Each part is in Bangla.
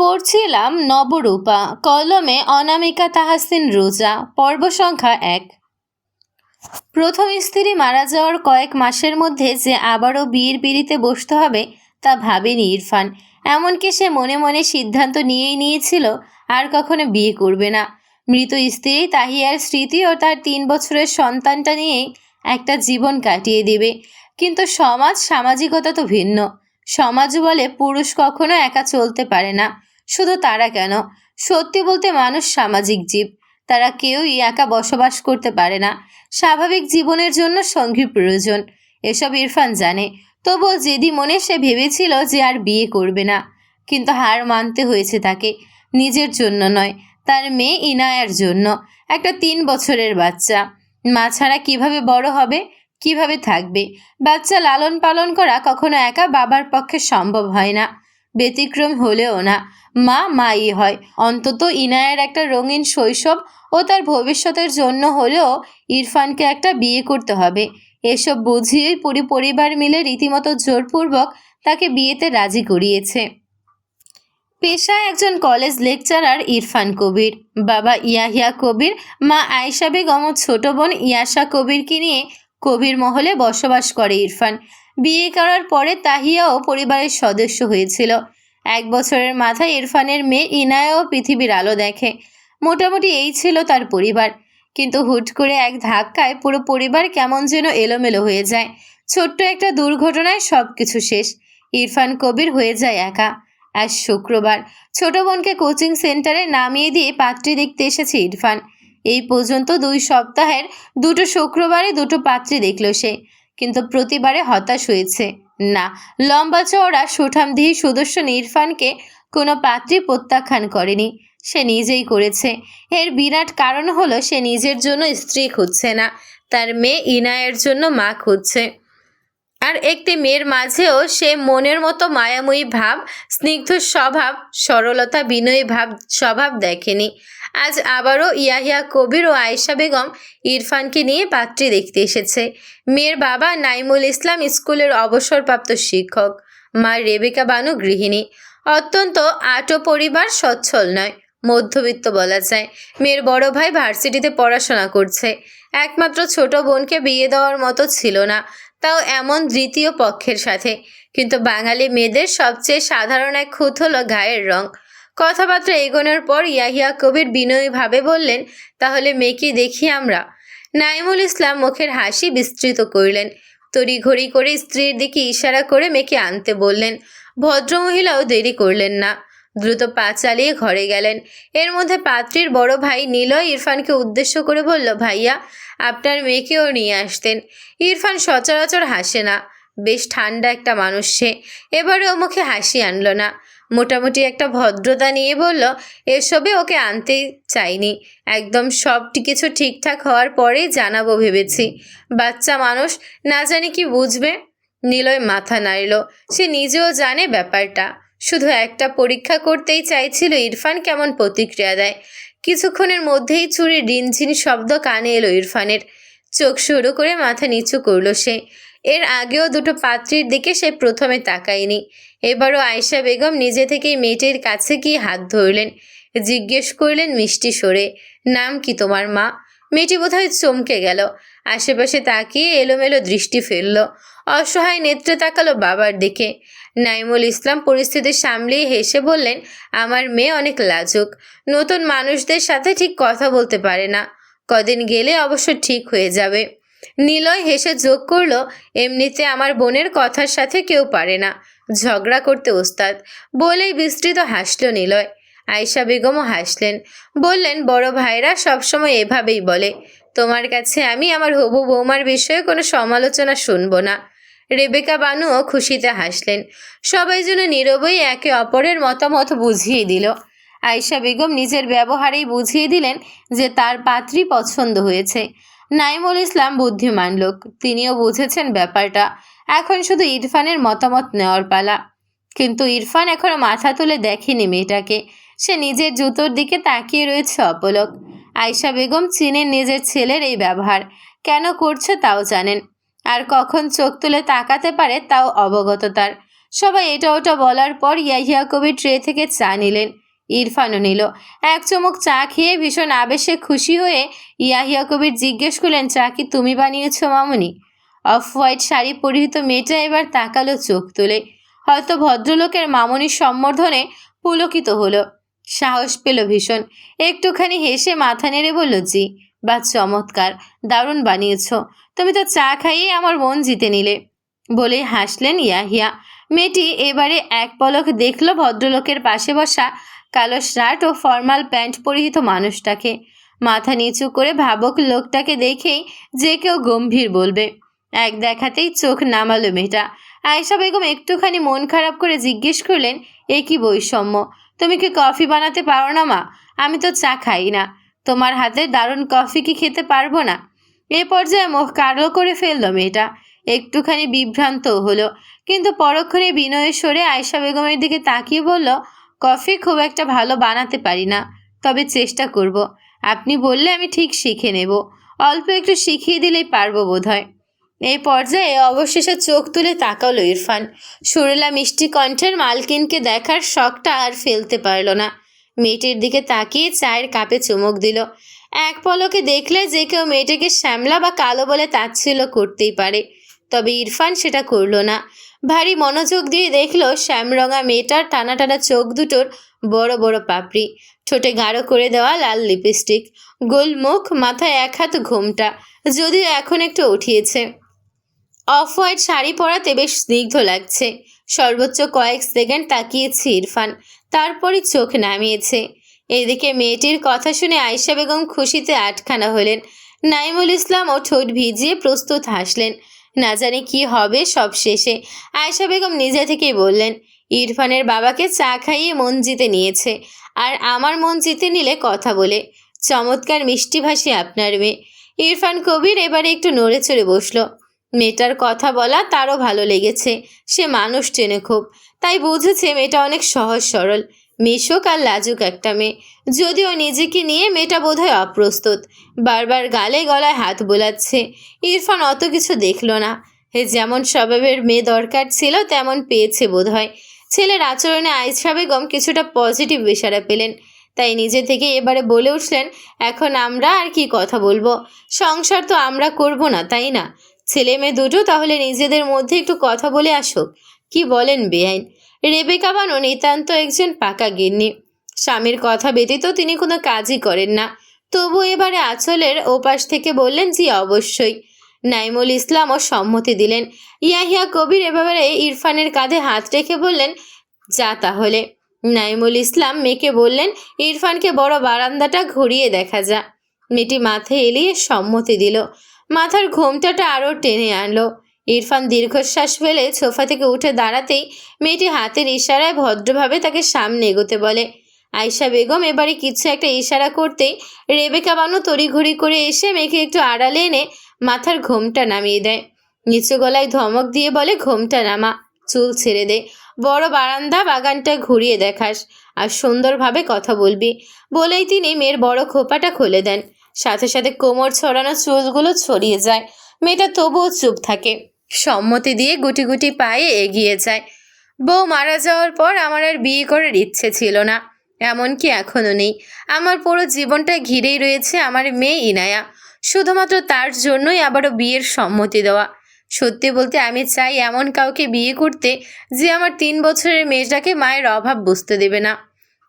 পড়ছিলাম নবরূপা, কলমে অনামিকা তাহাসিন রোজা, পর্ব সংখ্যা এক। প্রথম স্ত্রী মারা যাওয়ার কয়েক মাসের মধ্যে যে আবারও বিয়ের পিড়িতে বসতে হবে, তা ভাবেনি ইরফান। এমনকি সে মনে মনে সিদ্ধান্ত নিয়েই নিয়েছিল, আর কখনো বিয়ে করবে না। মৃত স্ত্রী তাহিয়ার স্মৃতি ও তার তিন বছরের সন্তানটা নিয়েই একটা জীবন কাটিয়ে দেবে। কিন্তু সমাজ, সামাজিকতা তো ভিন্ন। সমাজ বলে পুরুষ কখনো একা চলতে পারে না। শুধু তারা কেন? সত্যি বলতে মানুষ সামাজিক জীব। তারা কেউই একা বসবাস করতে পারে না। স্বাভাবিক জীবনের জন্য সঙ্গী প্রয়োজন। এসব ইরফান জানে। তবুও যেদি মনে সে ভেবেছিল যে আর বিয়ে করবে না। কিন্তু হার মানতে হয়েছে তাকে। নিজের জন্য নয়, তার মেয়ে ইনায়ার জন্য। একটা তিন বছরের বাচ্চা। মা ছাড়া কীভাবে বড় হবে? কীভাবে থাকবে? বাচ্চা লালন পালন করা কখনো একা বাবার পক্ষে সম্ভব হয় না। ব্যতিক্রম হলেও না। মা মাই হয়। অন্তত ইনায়ের একটা রঙিন শৈশব ও তার ভবিষ্যতের জন্য হলেও ইরফানকে একটা বিয়ে করতে হবে। এসব বুঝিয়েই পুরো পরিবার মিলে রীতিমতো জোরপূর্বক তাকে বিয়েতে রাজি করিয়েছে। পেশায় একজন কলেজ লেকচারার ইরফান কবির। বাবা ইয়াহিয়া কবির, মা আয়েশা বেগম ও ছোট বোন ইয়াশা কবিরকে নিয়ে কবির মহলে বসবাস করে ইরফান। বিয়ে করার পরে তাহিয়াও পরিবারের সদস্য হয়েছিল। এক বছরের মাথায় ইরফানের মেয়ে ইনায়াও পৃথিবীর আলো দেখে। মোটামুটি এই ছিল তার পরিবার। কিন্তু হুট করে এক ধাক্কায় পুরো পরিবার কেমন যেন এলোমেলো হয়ে যায়। ছোট্ট একটা দুর্ঘটনায় সব কিছু শেষ। ইরফান কবির হয়ে যায় একা। আজ শুক্রবার। ছোট বোনকে কোচিং সেন্টারে নামিয়ে দিয়ে পাত্রী দেখতে এসেছে ইরফান। এই পর্যন্ত দুই সপ্তাহের দুটো শুক্রবারে দুটো পাত্রী দেখল সে। কিন্তু প্রতিবারে হতাশ হয়েছে। না, লম্বা চওড়া সুঠামদিহি সুদর্শন ইরফানকে কোনো পাত্রী প্রত্যাখ্যান করেনি। সে নিজেই করেছে। এর বিরাট কারণ হলো সে নিজের জন্য স্ত্রী খুঁজছে না, তার মেয়ে ইনায়ের জন্য মা খুঁজছে। আর একটি মেয়ের মাঝেও সে মনের মতো মায়াময়ী ভাব, স্নিগ্ধ স্বভাব, সরলতা, বিনয়ী ভাব, স্বভাব দেখেনি। আজ আবারও ইয়াহিয়া কবির ও আয়েশা বেগম ইরফানকে নিয়ে পাত্রী দেখতে এসেছে। মেয়ের বাবা নাইমুল ইসলাম স্কুলের অবসরপ্রাপ্ত শিক্ষক, মা রেবেকা বানু গৃহিণী। অত্যন্ত আটো পরিবার সচ্ছল নয়, মধ্যবিত্ত বলা যায়। মেয়ের বড় ভাই ভার্সিটিতে পড়াশোনা করছে। একমাত্র ছোট বোনকে বিয়ে দেওয়ার মতো ছিল না, তাও এমন দ্বিতীয় পক্ষের সাথে। কিন্তু বাঙালি মেয়েদের সবচেয়ে সাধারণ এক খুঁত হলো গায়ের রং। কথাবার্তা এগোনোর পর ইয়াহিয়া কবির বিনয়ীভাবে বললেন, তাহলে মেয়েকে দেখি আমরা। নাইমুল ইসলাম মুখের হাসি বিস্তৃত করলেন। তড়িঘড়ি করে স্ত্রীর দিকে ইশারা করে মেয়েকে আনতে বললেন, ভদ্রমহিলাও দেরি করলেন না। দ্রুত পা চালিয়ে ঘরে গেলেন। এর মধ্যে পাত্রীর বড় ভাই নিলয় ইরফানকে উদ্দেশ্য করে বলল, ভাইয়া, আপনার মেয়েকেও নিয়ে আসতেন। ইরফান সচরাচর হাসে না, বেশ ঠান্ডা একটা মানুষ সে। এবারে ও মুখে হাসি আনলো না। মোটামুটি একটা ভদ্রতা নিয়ে বলল, এসবে ওকে আনতে চাইনি। একদম সব কিছু ঠিকঠাক হওয়ার পরেই জানাব ভেবেছি। বাচ্চা মানুষ না জানি কি বুঝবে? নিলয় মাথা নাড়ল। সে নিজেও জানে ব্যাপারটা। শুধু একটা পরীক্ষা করতেই চাইছিল ইরফান কেমন প্রতিক্রিয়া দেয়। কিছুক্ষণের মধ্যেই চুরি রিনঝিন শব্দ কানে এলো ইরফানের। চোখ শুরু করে মাথা নিচু করল সে। এর আগেও দুটো পাত্রীর দিকে সে প্রথমে তাকায়নি। এবারও আয়শা বেগম নিজে থেকেই মেয়েটির কাছে গিয়ে হাত ধরলেন। জিজ্ঞেস করলেন, মিষ্টি সরে, নাম কি তোমার মা? মেয়েটি বোধহয় চমকে গেল। আশেপাশে তাকিয়ে এলোমেলো দৃষ্টি ফেলল। অসহায় নেত্রে তাকালো বাবার দিকে। নাইমুল ইসলাম পরিস্থিতি সামলিয়ে হেসে বললেন, আমার মেয়ে অনেক লাজুক। নতুন মানুষদের সাথে ঠিক কথা বলতে পারে না। কদিন গেলে অবশ্য ঠিক হয়ে যাবে। নিলয় হেসে যোগ করল, এমনিতে আমার বোনের কথার সাথে কেউ পারে না। ঝগড়া করতে ওস্তাদ। বলেই বিস্তৃত হাসল নিলয়। আয়শা বেগমও হাসলেন। বললেন, বড় ভাইরা সবসময় এভাবেই বলে। তোমার কাছে আমি আমার হবু বৌমার বিষয়ে কোনো সমালোচনা শুনব না। রেবেকা বানুও খুশিতে হাসলেন। সবাই যেন নীরবই একে অপরের মতামত বুঝিয়ে দিল। আয়শা বেগম নিজের ব্যবহারেই বুঝিয়ে দিলেন যে তার পাত্রী পছন্দ হয়েছে। নাইমুল ইসলাম বুদ্ধিমান লোক, তিনিও বুঝেছেন ব্যাপারটা। এখন শুধু ইরফানের মতামত নেওয়ার পালা। কিন্তু ইরফান এখনও মাথা তুলে দেখেনি মেয়েটাকে। সে নিজের জুতোর দিকে তাকিয়ে রয়েছে অপলক। আয়শা বেগম চিনেন নিজের ছেলের এই ব্যবহার। কেন করছে তাও জানেন। আর কখন চোখ তুলে তাকাতে পারে তাও অবগত তার। সবাই এটা ওটা বলার পর ইয়াহিয়া কবির ট্রে থেকে চা নিলেন। ইরফানও নিল। এক চমক চা খেয়ে ভীষণ আবেশে খুশি হয়ে ইয়াহিয়া কবির জিজ্ঞেস করলেন, চা কি তুমি বানিয়েছ মামুনি? অফ হোয়াইট শাড়ি পরিহিত মেয়েটা এবার তাকালো চোখ তুলে। হয়তো ভদ্রলোকের মামনির সম্বর্ধনে পুলকিত হলো। সাহস পেল ভীষণ। একটুখানি হেসে মাথা নেড়ে বলল, জি, বা চমৎকার, দারুণ বানিয়েছ। তুমি তো চা খাইয়ে আমার মন জিতে নিলে। বলে হাসলেন ইয়াহিয়া। মেয়েটি এবারে এক পলক দেখল ভদ্রলোকের পাশে বসা কালো শার্ট ও ফর্মাল প্যান্ট পরিহিত মানুষটাকে। মাথা নিচু করে ভাবক লোকটাকে দেখেই যে কেউ গম্ভীর বলবে। এক দেখাতেই চোখ নামালো মেয়েটা। আয়েশা বেগম একটুখানি মন খারাপ করে জিজ্ঞেস করলেন, এ কি বৈষম্য? তুমি কি কফি বানাতে পারো না মা? আমি তো চা খাই না। তোমার হাতে দারুণ কফি কি খেতে পারব না? এ পর্যায়ে মুখ কালো করে ফেলল মেয়েটা। একটুখানি বিভ্রান্তও হলো। কিন্তু পরক্ষণে বিনয়ের সরে আয়েশা বেগমের দিকে তাকিয়ে বলল কফি খুব একটা ভালো বানাতে পারি না, তবে চেষ্টা করব। আপনি বললে আমি ঠিক শিখে নেব। অল্প একটু শিখিয়ে দিলেই পারব বোধহয়। এই পর্যায়ে অবশেষে চোখ তুলে তাকালো ইরফান। সুরেলা মিষ্টি কণ্ঠের মালকিনকে দেখার শখটা আর ফেলতে পারল না। মেয়েটির দিকে তাকিয়ে চায়ের কাপে চুমুক দিল। এক পলকে দেখলে যে কেউ মেয়েটিকে শ্যামলা বা কালো বলে তাচ্ছিল্য করতেই পারে। তবে ইরফান সেটা করল না। ভারী মনোযোগ দিয়ে দেখল শ্যামরঙা মেয়েটার টানা টানা চোখ দুটোর বড় বড় পাপড়ি। ঠোঁটে গাঢ় করে দেওয়া লাল লিপস্টিক। গোল মুখ মাথায় এক হাত ঘোমটা, যদিও এখন একটু উঠিয়েছে। অফ হোয়াইট শাড়ি পরাতে বেশ স্নিগ্ধ লাগছে। সর্বোচ্চ কয়েক সেকেন্ড তাকিয়েছে ইরফান। তারপরই চোখ নামিয়েছে। এদিকে মেয়েটির কথা শুনে আয়েশা বেগম খুশিতে আটখানা হলেন। নাইমুল ইসলাম ও ঠোঁট ভিজিয়ে প্রস্তুত হাসলেন। না জানি কি হবে সব শেষে। আয়েশা বেগম নিজে থেকেই বললেন, ইরফানের বাবাকে চা খাইয়ে মন জিতে নিয়েছে, আর আমার মন জিতে নিলে কথা বলে। চমৎকার মিষ্টি মিষ্টিভাষী আপনার মেয়ে। ইরফান কবির এবারে একটু নড়ে চড়ে বসল। মেয়েটার কথা বলা তারও ভালো লেগেছে, সে মানুষ টেনে খুব, তাই বুঝেছে মেয়েটা অনেক সহজ সরল। মিশুক আর লাজুক একটা মেয়ে। যদিও নিজেকে নিয়ে মেয়েটা বোধহয় অপ্রস্তুত। বারবার গালে গলায় হাত বোলাচ্ছে। ইরফান অত কিছু দেখল না। হে যেমন স্বভাবের মেয়ে দরকার ছিল, তেমন পেয়েছে বোধহয়। ছেলের আচরণে আয়েশা বেগম কিছুটা পজিটিভ ইশারা পেলেন। তাই নিজে থেকে এবারে বলে উঠলেন, এখন আমরা আর কি কথা বলব? সংসার তো আমরা করব না, তাই না? ছেলে মেয়ে দুটো, তাহলে নিজেদের মধ্যে একটু কথা বলে আসুক। কি বলেন বেআইন? রেবেকা বানো নিতান্ত একজন পাকা গিন্নি। স্বামীর কথা ব্যতীত তিনি কোনো কাজই করেন না। তবু এবারে আঁচলের ওপাশ থেকে বললেন, জি, অবশ্যই। নাইমুল ইসলামও সম্মতি দিলেন। ইয়াহিয়া কবির এবারে ইরফানের কাঁধে হাত রেখে বললেন, যা তাহলে। নাইমুল ইসলাম মেয়েকে বললেন, ইরফানকে বড় বারান্দাটা ঘুরিয়ে দেখা যা। মেয়েটি মাথায় এলিয়ে সম্মতি দিল। মাথার ঘোমটাটা আরও টেনে আনলো। ইরফান দীর্ঘশ্বাস ফেলে সোফা থেকে উঠে দাঁড়াতেই মেয়েটি হাতের ইশারায় ভদ্রভাবে তাকে সামনে এগোতে বলে, আয়শা বেগম, এবারে কিছু একটা ইশারা করতেই রেবেকা বানু তড়িঘড়ি করে এসে মেয়েকে একটু আড়ালে এনে মাথার ঘোমটা নামিয়ে দেয়। নিচু গলায় ধমক দিয়ে বলে, ঘোমটা নামা, চুল ছেড়ে দে, বড় বারান্দা, বাগানটা ঘুরিয়ে দেখাস, আর সুন্দরভাবে কথা বলবি। বলেই তিনি মেয়ের বড় খোপাটা খুলে দেন। সাথে সাথে কোমর ছড়ানো চুলগুলো ছড়িয়ে যায়। মেয়েটা তবুও চুপ থাকে। সম্মতি দিয়ে গুটি গুটি পায়ে এগিয়ে যায়। বউ মারা যাওয়ার পর আমার আর বিয়ে করার ইচ্ছে ছিল না। এমনকি এখনও নেই। আমার পুরো জীবনটা ঘিরেই রয়েছে আমার মেয়ে ইনায়া। শুধুমাত্র তার জন্যই আবারও বিয়ের সম্মতি দেওয়া। সত্যি বলতে আমি চাই এমন কাউকে বিয়ে করতে যে আমার তিন বছরের মেয়েটাকে মায়ের অভাব বুঝতে দেবে না।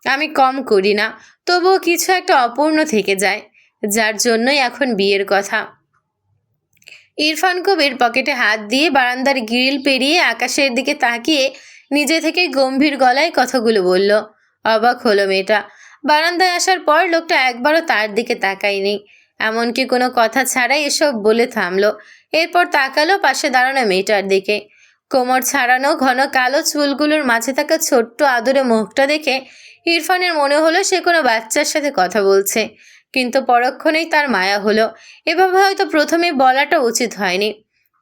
আমি কম করি না, তবুও কিছু একটা অপূর্ণ থেকে যায়, যার জন্যই এখন বিয়ের কথা। ইরফান কবির পকেটে হাত দিয়ে বারান্দার গ্রিল পেরিয়ে আকাশের দিকে তাকিয়ে নিজে থেকে গম্ভীর গলায় কথাগুলো বলল। অবাক হলো মেয়েটা। বারান্দায় আসার পর লোকটা একবারও তার দিকে তাকায়নি। এমনকি কোনো কথা ছাড়াই এসব বলে থামলো। এরপর তাকালো পাশে দাঁড়ানো মেয়েটার দিকে। কোমর ছাড়ানো ঘন কালো চুলগুলোর মাঝে থাকা ছোট্ট আদরে মুখটা দেখে ইরফানের মনে হলো সে কোনো বাচ্চার সাথে কথা বলছে। কিন্তু পরক্ষণেই তার মায়া হলো। এভাবে হয়তো প্রথমে বলাটা উচিত হয়নি।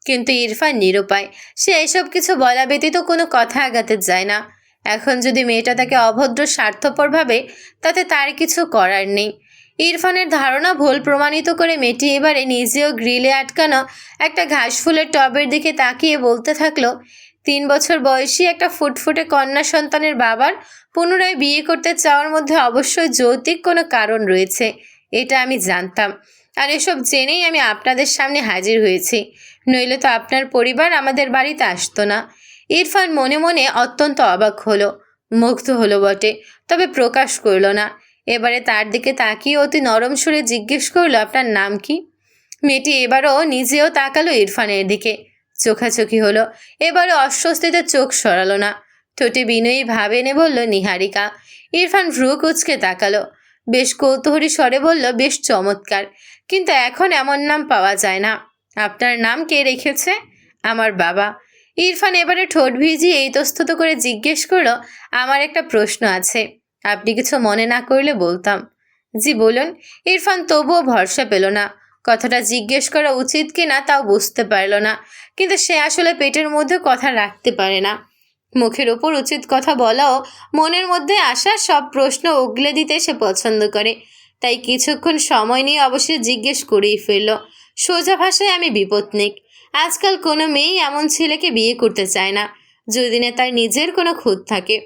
কিন্তু ইরফান নিরুপায়, সে এসব কিছু বলা ব্যতীত কোনো কথা আগাতে যায় না। এখন যদি মেয়েটা তাকে অভদ্র স্বার্থপর ভাবে তাতে তার কিছু করার নেই। ইরফানের ধারণা ভুল প্রমাণিত করে মেয়েটি এবারে নিজেও গ্রিলে আটকানো একটা ঘাস ফুলের টবের দিকে তাকিয়ে বলতে থাকল, তিন বছর বয়সী একটা ফুটফুটে কন্যা সন্তানের বাবার পুনরায় বিয়ে করতে চাওয়ার মধ্যে অবশ্যই যৌক্তিক কোনো কারণ রয়েছে। এটা আমি জানতাম। আর এসব জেনেই আমি আপনাদের সামনে হাজির হয়েছি। নইলে তো আপনার পরিবার আমাদের বাড়িতে আসতো না। ইরফান মনে মনে অত্যন্ত অবাক হলো। মুগ্ধ হলো বটে, তবে প্রকাশ করল না। এবারে তার দিকে তাকিয়ে অতি নরম সুরে জিজ্ঞেস করল, আপনার নাম কি? মেয়েটি এবারও নিজেও তাকালো ইরফানের দিকে। চোখাচোখি হলো। এবারও অস্বস্তিতে চোখ সরালো না। ঠোঁটে বিনয়ী ভাব এনে বলল, নিহারিকা। ইরফান ভ্রু কুচকে তাকালো। বেশ কৌতূহলী স্বরে বলল, বেশ চমৎকার। কিন্তু এখন এমন নাম পাওয়া যায় না। আপনার নাম কে রেখেছে? আমার বাবা। ইরফান এবারে ঠোঁট ভিজিয়ে ইতস্তত করে জিজ্ঞেস করল, আমার একটা প্রশ্ন আছে। আপনি কিছু মনে না করলে বলতাম। জি, বলুন। ইরফান তবুও ভরসা পেল না। কথাটা জিজ্ঞেস করা উচিত কি না তাও বুঝতে পারল না। কিন্তু সে আসলে পেটের মধ্যে কথা রাখতে পারে না। মুখের ওপর উচিত কথা বলাও মনের মধ্যে আসা সব প্রশ্ন উগলে দিতে সে পছন্দ করে। তাই কিছুক্ষণ সময় নিয়ে অবশ্যই জিজ্ঞেস করেই ফেলল, সোজা ভাষায় আমি বিপত্নিক। আজকাল কোনো মেয়েই এমন ছেলেকে বিয়ে করতে চায় না যদি না তার নিজের কোনো খুঁত থাকে।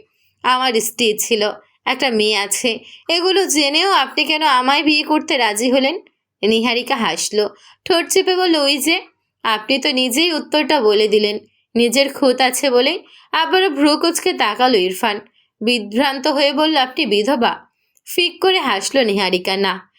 আমার স্ত্রী ছিল, একটা মেয়ে আছে, এগুলো জেনেও আপনি কেন আমায় বিয়ে করতে রাজি হলেন? নিহারিকা হাসলো, ঠোঁট চেপে বলল, ওই যে, আপনি তো নিজেই উত্তরটা বলে দিলেন। নিজের খুঁত আছে বলেই আবারও ভ্রুকুচকে তাকালো ইরফান। বিভ্রান্ত হয়ে বলল, আপনি বিধবা? ফিক করে হাসলো নিহারিকা, না।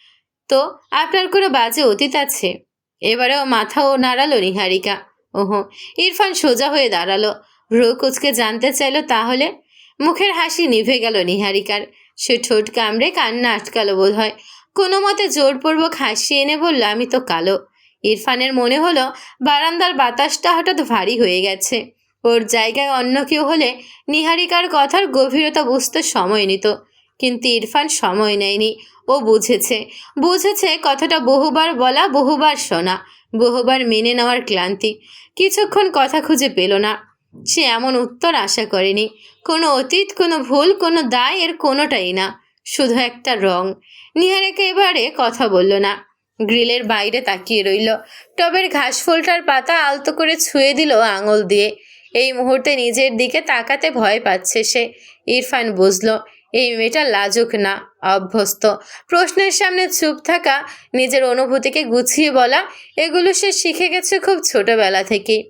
তো আপনার কোনো বাজে অতীত আছে? এবারেও মাথাও নাড়ালো নিহারিকা। ওহো। ইরফান সোজা হয়ে দাঁড়াল। ভ্রু কুচকে জানতে চাইলো, তাহলে? মুখের হাসি নিভে গেল নিহারিকার। সে ঠোঁট কামড়ে কান্না আটকালো বোধ হয় কোনো মতে জোরপূর্বক হাসি এনে বলল, আমি তো কালো। ইরফানের মনে হলো বারান্দার বাতাসটা হঠাৎ ভারী হয়ে গেছে। ওর জায়গায় অন্য কেউ হলে নিহারিকার কথার গভীরতা বুঝতে সময় নিত। কিন্তু ইরফান সময় নেয়নি। ও বুঝেছে। বুঝেছে কথাটা বহুবার বলা, বহুবার শোনা, বহুবার মেনে নেওয়ার ক্লান্তি। কিছুক্ষণ কথা খুঁজে পেল না। সে এমন উত্তর আশা করেনি। কোনো অতীত, কোনো ভুল, কোনো দায় এর কোনোটাই না। শুধু একটা রং। নিহারিকা এবারে কথা বলল না। গ্রিলের বাইরে তাকিয়ে রইল। টবের ঘাস ফুলটার পাতা আলতো করে ছুঁয়ে দিল আঙুল দিয়ে। এই মুহূর্তে নিজের দিকে তাকাতে ভয় পাচ্ছে সে। ইরফান বুঝল, এই মেয়েটা লাজুক না, অভ্যস্ত। প্রশ্নের সামনে চুপ থাকা, নিজের অনুভূতিকে গুছিয়ে বলা, এগুলো সে শিখে গেছে খুব ছোটবেলা থেকেই।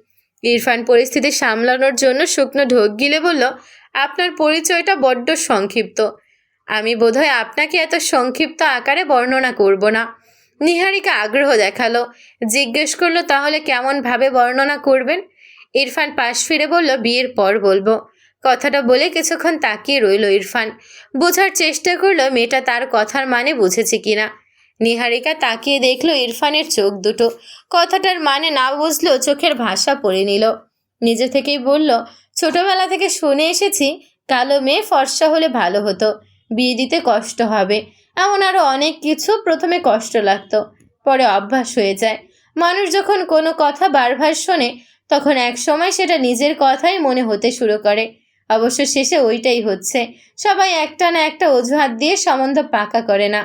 ইরফান পরিস্থিতি সামলানোর জন্য শুকনো ঢোক গিলে বলল, আপনার পরিচয়টা বড্ড সংক্ষিপ্ত। আমি বোধহয় আপনাকে এত সংক্ষিপ্ত আকারে বর্ণনা করব না। নিহারিকা আগ্রহ দেখাল। জিজ্ঞেস করল, তাহলে কেমনভাবে বর্ণনা করবেন? ইরফান পাশ ফিরে বলল, বিয়ের পর বলব। কথাটা বলে কিছুক্ষণ তাকিয়ে রইল ইরফান। বোঝার চেষ্টা করল, মেয়েটা তার কথার মানে বুঝেছে কিনা? নিহারিকা তাকিয়ে দেখল ইরফানের চোখ দুটো। কথাটার মানে না বুঝলেও চোখের ভাষা পড়ে নিল। নিজে থেকেই বলল, ছোটবেলা থেকে শুনে এসেছি, কালো মেয়ে ফর্সা হলে ভালো হতো। বিয়ে দিতে কষ্ট হবে। এমন আরও অনেক কিছু প্রথমে কষ্ট লাগতো, পরে অভ্যাস হয়ে যায়। মানুষ যখন কোনো কথা বারবার শোনে, তখন এক সময় সেটা নিজের কথাই মনে হতে শুরু করে। অবশ্য শেষে ওইটাই হচ্ছে, সবাই একটা না একটা অজুহাত দিয়ে সম্বন্ধ পাকা করে না।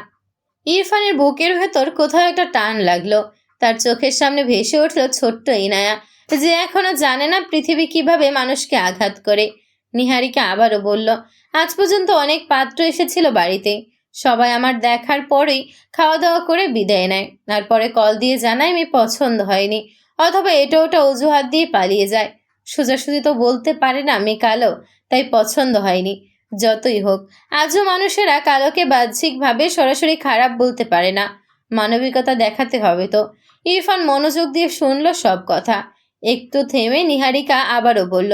ইরফানের বুকের ভেতর কোথাও একটা টান লাগল। তার চোখের সামনে ভেসে উঠল ছোট্ট ইনায়া, যে এখনও জানে না পৃথিবী কীভাবে মানুষকে আঘাত করে। নিহারিকা আবারও বলল, আজ পর্যন্ত অনেক পাত্র এসেছিল বাড়িতে। সবাই আমার দেখার পরেই খাওয়া দাওয়া করে বিদায় নেয়। তারপরে কল দিয়ে জানায় আমি পছন্দ হয়নি, অথবা এটা ওটা অজুহাত দিয়ে পালিয়ে যায়। সোজাসুজি তো বলতে পারে না, আমি কালো, তাই পছন্দ হয়নি। যতই হোক, আজও মানুষেরা কালোকে বাহ্যিকভাবে সরাসরি খারাপ বলতে পারে না। মানবিকতা দেখাতে হবে তো। ইরফান মনোযোগ দিয়ে শুনল সব কথা। একটু থেমে নিহারিকা আবারও বলল,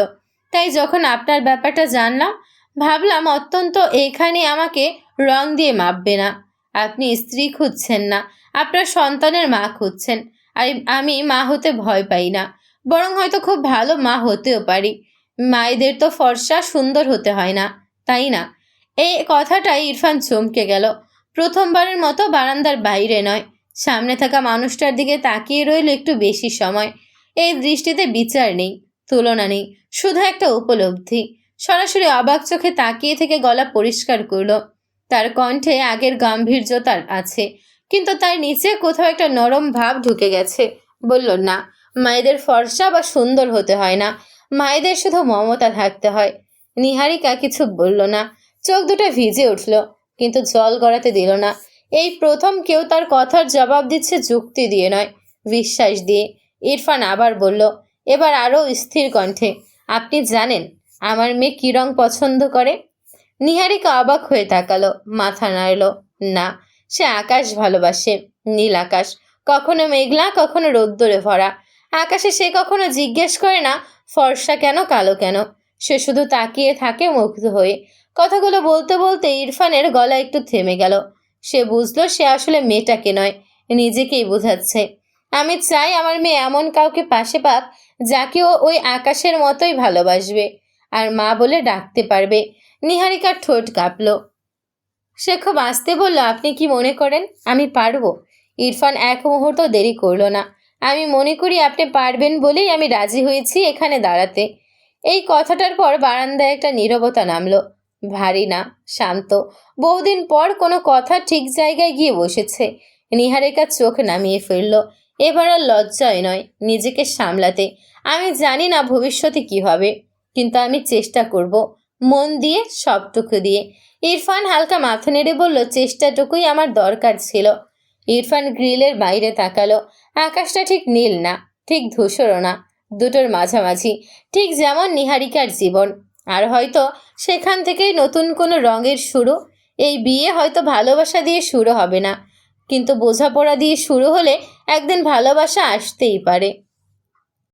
তাই যখন আপনার ব্যাপারটা জানলাম, ভাবলাম অত্যন্ত এখানে আমাকে রং দিয়ে মাপবে না। আপনি স্ত্রী খুঁজছেন না, আপনার সন্তানের মা খুঁজছেন। আর আমি মা হতে ভয় পাই না, বরং হয়তো খুব ভালো মা হতেও পারি। মায়েদের তো ফর্সা সুন্দর হতে হয় না, তাই না? এই কথাটাই ইরফান চমকে গেল। প্রথমবারের মতো বারান্দার বাইরে নয়, সামনে থাকা মানুষটার দিকে তাকিয়ে রইল একটু বেশি সময়। এই দৃষ্টিতে বিচার নেই, তুলনা নেই, শুধু একটা উপলব্ধি। সরাসরি অবাক চোখে তাকিয়ে থেকে গলা পরিষ্কার করল তার কণ্ঠে আগের গাম্ভীর্যতার আছে, কিন্তু তার নিচে কোথাও একটা নরম ভাব ঢুকে গেছে। বলল, না, মায়েদের ফর্সা বা সুন্দর হতে হয় না। মায়েদের শুধু মমতা থাকতে হয়। নিহারিকা কিছু বলল না। চোখ দুটো ভিজে উঠল, কিন্তু জল গড়াতে দিল না। এই প্রথম কেউ তার কথার জবাব দিচ্ছে যুক্তি দিয়ে নয়, বিশ্বাস দিয়ে। ইরফান আবার বলল, এবার আরও স্থির কণ্ঠে। আপনি জানেন, আমার মেয়ে কী রং পছন্দ করে? নিহারিকা অবাক হয়ে তাকালো, মাথা নাড়ল। না, সে আকাশ ভালোবাসে, নীল আকাশ। কখনো মেঘলা, কখনো রোদ্দুরে ভরা। আকাশে সে কখনো জিজ্ঞেস করে না, ফর্সা কেন, কালো কেন? সে শুধু তাকিয়ে থাকে মুগ্ধ হয়ে। কথাগুলো বলতে বলতে ইরফানের গলা একটু থেমে গেল। সে বুঝলো সে আসলে মেয়েটাকে নয়, নিজেকেই বোঝাচ্ছে। আমি চাই আমার মেয়ে এমন কাউকে পাশে পাক যাকে ও ওই আকাশের মতোই ভালোবাসবে, আর মা বলে ডাকতে পারবে। নিহারিকার ঠোঁট কাঁপল। সে খুব আসতে বলল, আপনি কি মনে করেন? আমি পারব। ইরফান এক মুহূর্ত দেরি করল না। আমি মনে করি আপনি পারবেন বলেই আমি রাজি হয়েছি এখানে দাঁড়াতে। এই কথাটার পর বারান্দায় একটা নীরবতা নামলো। ভারী না, শান্ত। বহুদিন পর কোনো কথা ঠিক জায়গায় গিয়ে বসেছে। নিহারিকার চোখ নামিয়ে ফেলল। এবার আর লজ্জায় নয়, নিজেকে সামলাতে। আমি জানি না ভবিষ্যতে কি হবে, কিন্তু আমি চেষ্টা করব। মন দিয়ে সবটুকু দিয়ে। ইরফান হালকা মাথা নেড়ে বলল, চেষ্টাটুকুই আমার দরকার ছিল। ইরফান গ্রিলের বাইরে তাকালো। আকাশটা ঠিক নীল না, ঠিক ধূসরও না, দুটোর মাঝামাঝি, ঠিক যেমন নিহারিকার জীবন। আর হয়তো সেখান থেকেই নতুন কোনো রঙের শুরু। এই বিয়ে হয়তো ভালোবাসা দিয়ে শুরু হবে না, কিন্তু বোঝাপড়া দিয়ে শুরু হলে একদিন ভালোবাসা আসতেই পারে।